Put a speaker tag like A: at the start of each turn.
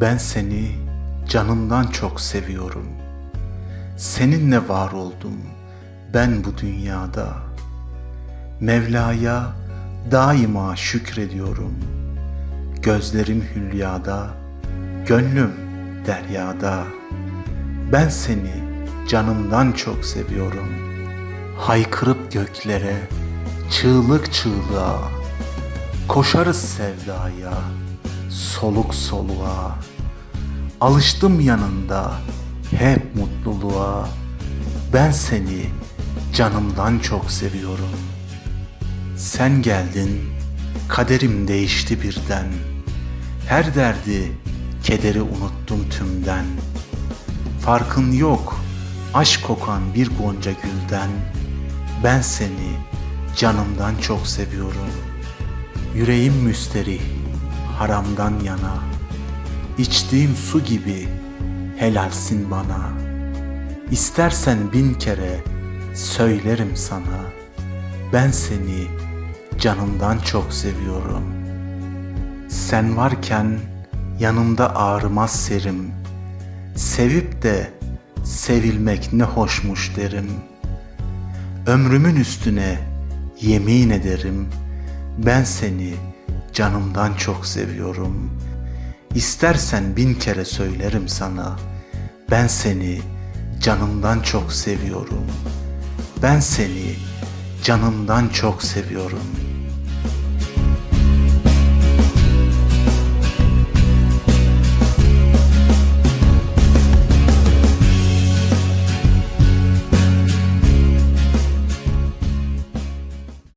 A: Ben seni canımdan çok seviyorum. Seninle var oldum ben bu dünyada. Mevla'ya daima şükrediyorum. Gözlerim hülyada, gönlüm deryada. Ben seni canımdan çok seviyorum. Haykırıp göklere, çığlık çığlığa, koşarız sevdaya, soluk soluğa. Alıştım yanında hep mutluluğa. Ben seni canımdan çok seviyorum. Sen geldin, kaderim değişti birden. Her derdi, kederi unuttum tümden. Farkın yok, aşk kokan bir gonca gülden. Ben seni canımdan çok seviyorum. Yüreğim müsterih, haramdan yana. İçtiğim su gibi helalsin bana. İstersen bin kere söylerim sana. Ben seni canımdan çok seviyorum. Sen varken yanımda ağrımaz serim. Sevip de sevilmek ne hoşmuş derim. Ömrümün üstüne yemin ederim. Ben seni canımdan çok seviyorum. İstersen bin kere söylerim sana. Ben seni canımdan çok seviyorum. Ben seni canımdan çok seviyorum.